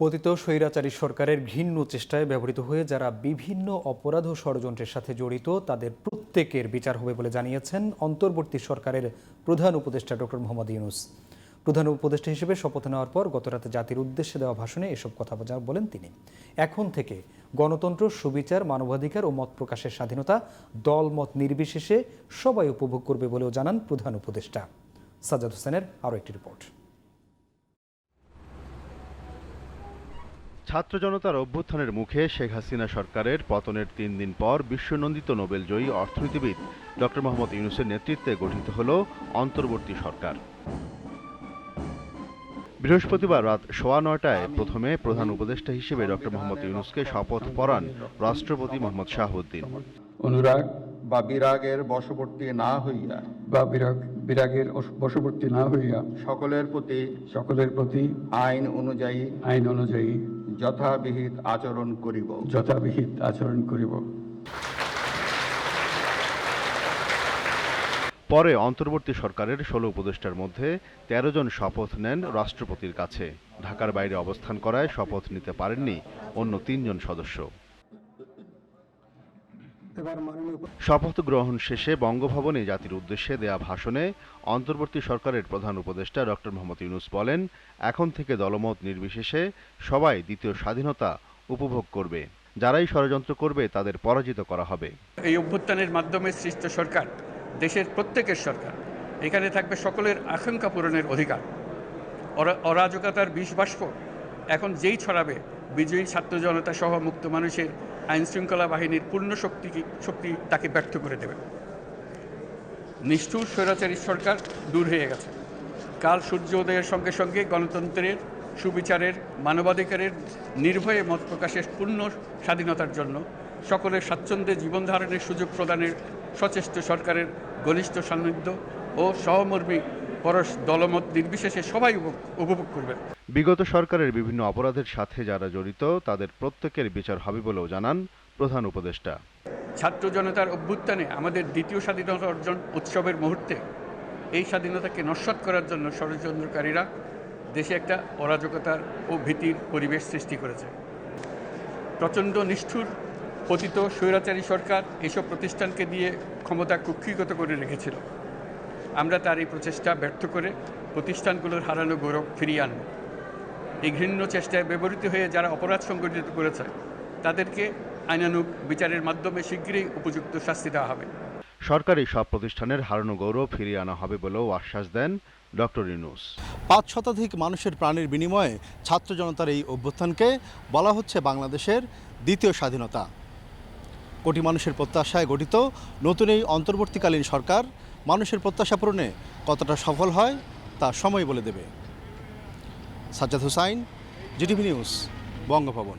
পতিত স্বৈরাচারী সরকারের ঘৃণ্য চেষ্টায় ব্যবহৃত হয়ে যারা বিভিন্ন অপরাধ ও ষড়যন্ত্রের সাথে জড়িত, তাদের প্রত্যেকের বিচার হবে বলে জানিয়েছেন অন্তর্বর্তী সরকারের প্রধান উপদেষ্টা ডক্টর মোহাম্মদ ইউনুস। প্রধান উপদেষ্টা হিসেবে শপথ নেওয়ার পর গতরাতে জাতির উদ্দেশ্যে দেওয়া ভাষণে এসব কথা বলেন তিনি। এখন থেকে গণতন্ত্র, সুবিচার, মানবাধিকার ও মত প্রকাশের স্বাধীনতা, দলমত নির্বিশেষে সবাই উপভোগ করবে বলেও জানান প্রধান উপদেষ্টা। সাজ্জাদ হোসেনের আরও একটি রিপোর্ট। ছাত্র জনতার অভ্যুত্থানের মুখে শেখ হাসিনা সরকারের পতনের তিন দিন পর বিশ্বনন্দিত নোবেলজয়ী অর্থনীতিবিদ ডক্টর মোহাম্মদ ইউনুসের নেতৃত্বে গঠিত হল অন্তর্বর্তী সরকার। বৃহস্পতিবার রাত সোয়া নয়টায় প্রথমে প্রধান উপদেষ্টা হিসেবে ডক্টর মোহাম্মদ ইউনুসকে শপথ পড়ান রাষ্ট্রপতি মোহাম্মদ শাহাবুদ্দিন অনুরাগ বা বিরাগের বশবর্তী না হইয়া বা বিরাগ বিরাগের বশবর্তী না হইয়া সকলের প্রতি সকলের প্রতি আইন অনুযায়ী আইন অনুযায়ী যথাবিহিত আচরণ করিব। যথাবিহিত আচরণ করিব। পরে অন্তর্বর্তী সরকারের ষোলো উপদেষ্টার মধ্যে তেরো জন শপথ নেন রাষ্ট্রপতির কাছে। ঢাকার বাইরে অবস্থান করায় শপথ নিতে পারেননি অন্য তিনজন সদস্য। শপথ গ্রহণ শেষে বঙ্গভবনে জাতির উদ্দেশ্যে দেয়া ভাষণে অন্তর্বর্তী সরকারের প্রধান উপদেষ্টা ডক্টর মোহাম্মদ ইউনুস বলেন এখন থেকে দলমত নির্বিশেষে সবাই দ্বিতীয় স্বাধীনতা উপভোগ করবে। যারাই ষড়যন্ত্র করবে তাদের পরাজিত করা হবে। এই অভ্যুত্থানের মাধ্যমে সৃষ্ট সরকার দেশের প্রত্যেকের সরকার এখানে থাকবে সকলের আকাঙ্ক্ষা পূরণের অধিকার। অরা- অরাজকতার বিষ বাষ্প এখন যেই ছড়াবে বিজয়ী ছাত্র জনতা সহ মুক্ত মানুষের আইন শৃঙ্খলা বাহিনীর পূর্ণ শক্তি শক্তি তাকে ব্যর্থ করে দেবে। নিষ্ঠুর স্বৈরাচারী সরকার দূর হয়ে গেছে। কাল সূর্য উদয়ের সঙ্গে সঙ্গে গণতন্ত্রের সুবিচারের, মানবাধিকারের নির্ভয়ে মত প্রকাশের পূর্ণ স্বাধীনতার জন্য সকলের স্বাচ্ছন্দ্যে জীবন ধারণের সুযোগ প্রদানের সচেষ্ট সরকারের ঘনিষ্ঠ সান্নিধ্য ও সহমর্মী পরশ দলমত নির্বিশেষে সবাই উপভোগ- করবে। বিগত সরকারের বিভিন্ন অপরাধের সাথে যারা জড়িত তাদের প্রত্যেকের বিচার হবে বলেও জানান প্রধান উপদেষ্টা। ছাত্র জনতার অভ্যুত্থানে আমাদের দ্বিতীয় স্বাধীনতা অর্জন উৎসবের মুহূর্তে এই স্বাধীনতাকে নস্বাত করার জন্য ষড়যন্ত্রকারীরা দেশে একটা অরাজকতার ও ভীতির পরিবেশ সৃষ্টি করেছে। প্রচণ্ড নিষ্ঠুর পতিত স্বৈরাচারী সরকার এসব প্রতিষ্ঠানকে দিয়ে ক্ষমতা কুক্ষিগত করে রেখেছিল। আমরা তার এই প্রচেষ্টা ব্যর্থ করে প্রতিষ্ঠানগুলোর হারানো গৌরব ফিরিয়ে আনব। এই ঘৃণ্য চেষ্টায় ব্যবহৃত হয়ে যারা অপরাধ সংগঠিত করেছে তাদেরকে আইনানুগ বিচারের মাধ্যমে শীঘ্রই উপযুক্ত শাস্তি দেওয়া হবে। সরকারি সব প্রতিষ্ঠানের হারানো গৌরব ফিরিয়ে আনা হবে বলেও আশ্বাস দেন ডক্টর ইউনুস। পাঁচ শতাধিক মানুষের প্রাণের বিনিময়ে ছাত্র জনতার এই অভ্যুত্থানকে বলা হচ্ছে বাংলাদেশের দ্বিতীয় স্বাধীনতা। কোটি মানুষের প্রত্যাশায় গঠিত নতুন এই অন্তর্বর্তীকালীন সরকার মানুষের প্রত্যাশা পূরণে কতটা সফল হয় তা সময় বলে দেবে। Sajjad Hussain, GTV news, Bangabhaban.